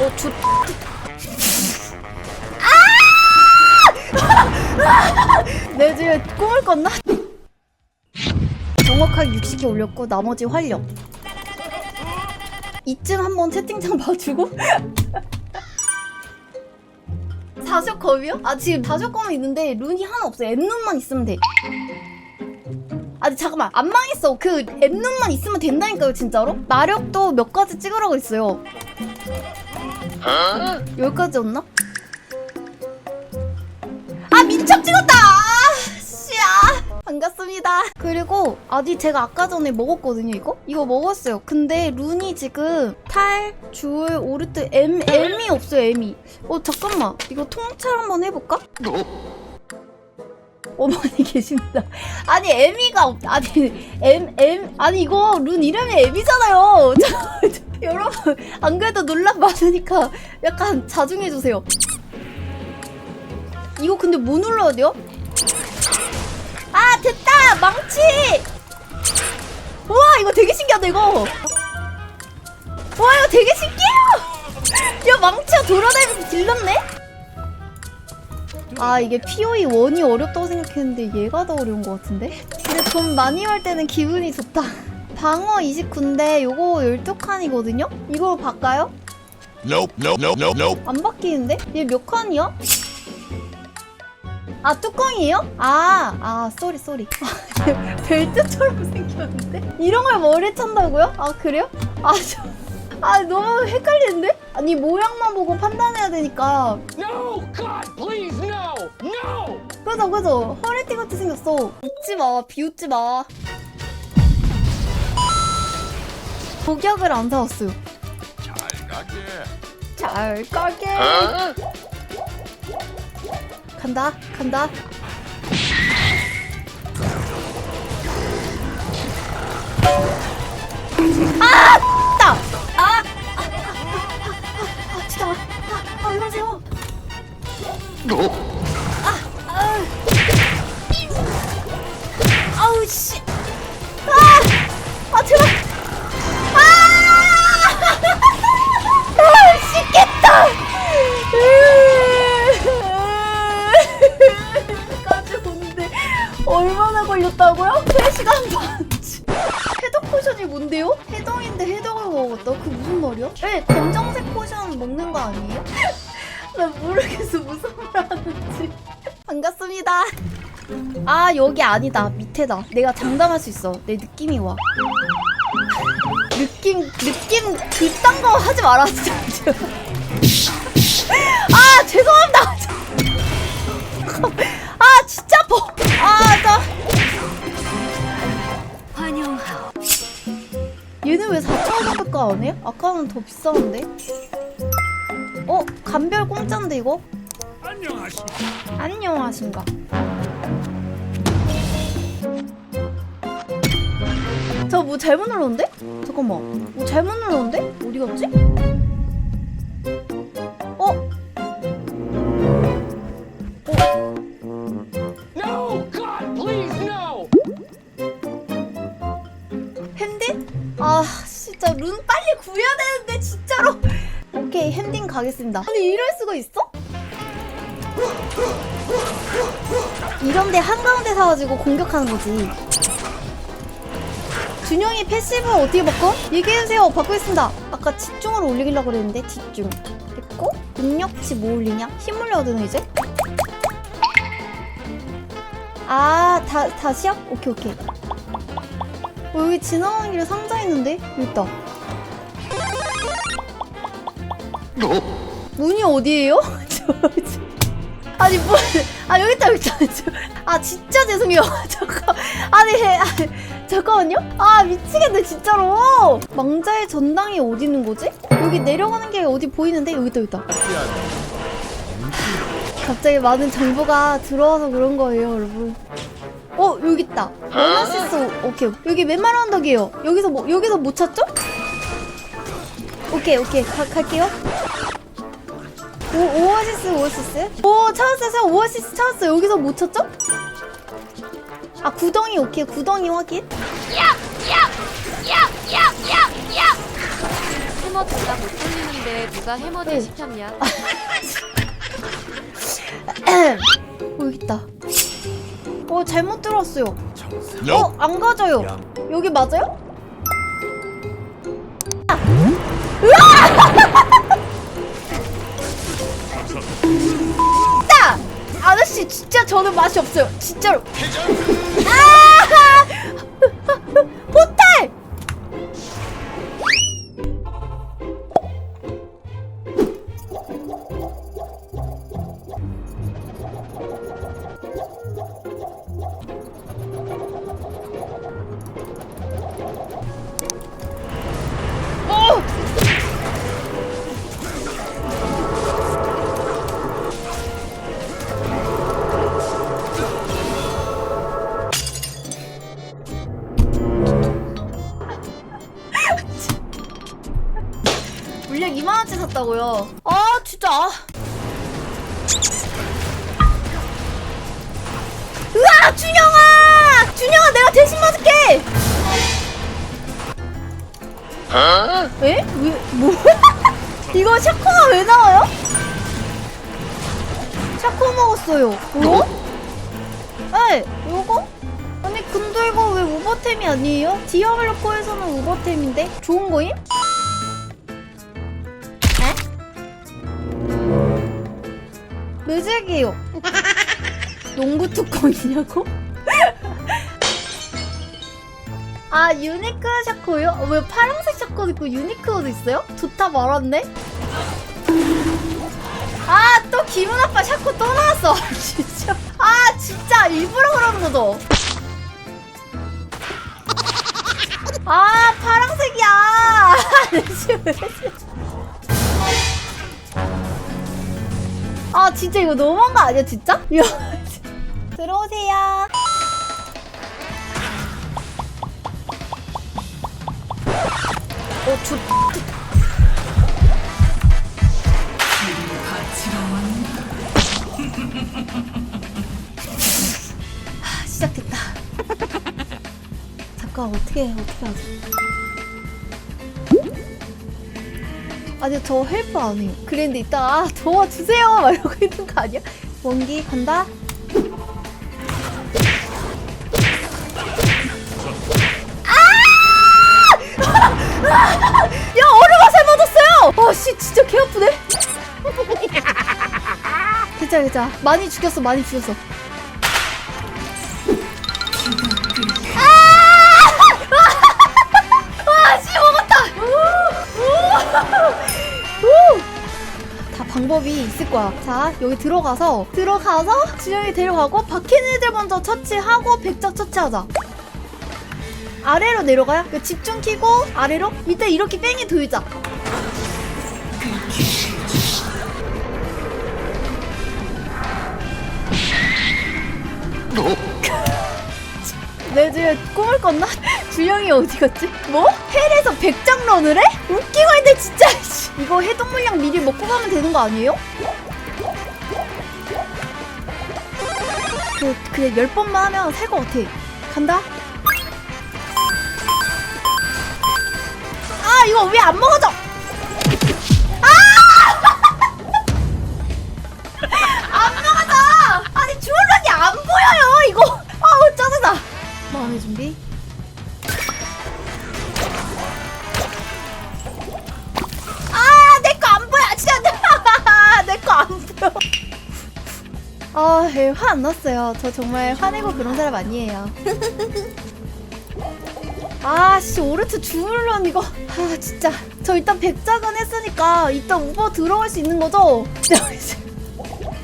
어, 주. 아! 내 집에 꿈을 꿨나? 정확하게 60개 올렸고 나머지 활력. 이쯤 한번 채팅창 봐주고. 사쇼 검이요? 아 지금 사쇼 검이 있는데 룬이 하나 없어요. 엠룬만 있으면 돼. 아니 잠깐만 안 망했어. 그 엠룬만 있으면 된다니까요 진짜로? 마력도 몇 가지 찍으라고 했어요. 여기까지였나? 아 민첩 찍었다! 아, 씨야 반갑습니다. 그리고 아니 제가 아까 전에 먹었거든요 이거? 이거 먹었어요. 근데 룬이 지금 탈, 줄, 오르트, M, M이 없어요 M이. 어 잠깐만 이거 통찰 한번 해볼까? 어머니 계십니다. 아니 M이가 없 아니 M M 아니 이거 룬 이름이 M이잖아요. 여러분 안 그래도 논란 많으니까 약간 자중해 주세요. 이거 근데 뭐 눌러야 돼요? 아 됐다 망치. 우와 이거 되게 신기하다 이거. 와 이거 되게 신기해요. 야 망치가 돌아다니면서 질렀네. 아 이게 POE 1이 어렵다고 생각했는데 얘가 더 어려운 것 같은데? 근데 돈 많이 벌 때는 기분이 좋다 방어 29인데 요거 12칸이거든요? 이거 바꿔요? Nope, nope, nope, nope, nope. 안 바뀌는데? 얘 몇 칸이야? 아 뚜껑이에요? 아, 아 쏘리 쏘리 벨트처럼 생겼는데? 이런 걸 머리에 찬다고요? 아 그래요? 아 저... 아 너무 헷갈리는데? 아니 모양만 보고 판단해야 되니까 No! God, please, no! No! 그죠 그죠 허리띠 같이 생겼어 웃지 마 비웃지 마 독약을 안 사왔어요 잘 가게. 잘 가게 간다 간다 아! 나! 아! 아! 아! 아! 아! 진짜 아! 아! 아! 이러세요 아! 얼마나 걸렸다고요? 3시간 반. 해독 포션이 뭔데요? 해동인데 해독을 먹었다? 그 무슨 말이야? 네, 검정색 포션 먹는 거 아니에요? 나 모르겠어 무슨 말 하는지. 반갑습니다. 아 여기 아니다 밑에다. 내가 장담할 수 있어. 내 느낌이 와. 느낌 느낌 그딴 거 하지 마라 진짜. 아 죄송합니다. 얘는 왜 4,500가 안 해? 아까는 더 비쌌는데. 어 감별 공짜인데 이거? 안녕하신가. 저 뭐 잘못 눌렀는데? 잠깐만. 뭐 잘못 눌렀는데? 어디 갔지? 가겠습니다. 아니 이럴 수가 있어? 이런데 한가운데 사가지고 공격하는 거지. 준영이 패시브 어떻게 바꿔? 얘기해주세요. 바꾸겠습니다. 아까 집중으로 올리려고 그랬는데 집중. 됐고 능력치 뭐 올리냐? 힘 올려야 되나 이제? 아, 다, 다시요? 오케이, 오케이. 어, 여기 지나가는 길에 상자 있는데? 여기 있다. 문이 저. 아니 뭐? 아 여기 있다 여기 있다. 저, 아 진짜 죄송해요. 잠깐. 아니 해. 아, 잠깐만요. 아 미치겠네 진짜로. 망자의 전당이 어디 있는 거지? 여기 내려가는 게 어디 보이는데 여기 있다 여기 있다. 갑자기 많은 정보가 들어와서 그런 거예요, 여러분. 어 여기 있다. 오아시스 오케이 여기 웬만 언덕이에요. 여기서 뭐 여기서 못 찾죠? 오케이 오케이 가, 갈게요. 오 오아시스 오아시스. 오 찾았어요. 오아시스 찾았어요. 여기서 못 찾죠? 아 구덩이 오케이 구덩이 확인. 해머 존나 못 돌리는데 누가 해머대 응. 시켰냐? 어 여기 있다. 어 잘못 들었어요. 어 안 가져요. 여기 맞아요? 아! 으아! 아저씨 진짜 저는 맛이 없어요. 진짜로. 아! 호텔! 2만원치 샀다고요? 아 진짜 으아 준영아! 준영아 내가 대신 맞을게! 에? 왜? 뭐? 이거 샤코가 왜 나와요? 샤코 먹었어요. 어? 에? 요거? 아니 근데 이거 왜 우버템이 아니에요? 디아블로코에서는 우버템인데? 좋은 거임? 매직이에요. 농구 뚜껑이냐고? 아 유니크 샤코요? 어, 왜 파란색 샤코 있고 유니크도 있어요? 좋다 말았네? 아 또 기분 아빠 샤코 또 나왔어 아, 진짜 아 진짜 일부러 그러는 거죠? 아 파란색이야 아 진짜 이거 너무한 거 아니야 진짜? 이거 들어오세요 어, 주... 하, 시작됐다. 잠깐 어떻게 해, 어떻게 하지? 아니 저 헬프 안 해요. 그랬는데 이따가 아, 도와주세요 막 이러고 있는 거 아니야? 원기 간다. 야 얼음 화살 맞았어요! 아씨 진짜 개 아프네. 괜찮아 괜찮아 많이 죽였어 많이 죽였어. 방법이 있을 거야. 자 여기 들어가서 들어가서 진영이 데려가고 박힌 애들 먼저 처치하고 백작 처치하자. 아래로 내려가요? 그 집중 키고 아래로? 밑에 이렇게 뺑이 돌자. 내 집에 꿈을 꿨나? 주영이 어디 갔지? 뭐? 헬에서 백장런을 해? 웃기고 있는데 진짜 씨. 이거 해독 물량 미리 먹고 가면 되는 거 아니에요? 그, 그냥 열 번만 하면 살 것 같아. 간다. 아 이거 왜 안 먹어져? 아, 예, 화안 났어요. 저 정말 화내고 그런 사람 아니에요. 아, 씨, 오르트 주물론 이거. 아, 진짜. 저 일단 백작은 했으니까 이따 우버 들어갈 수 있는 거죠?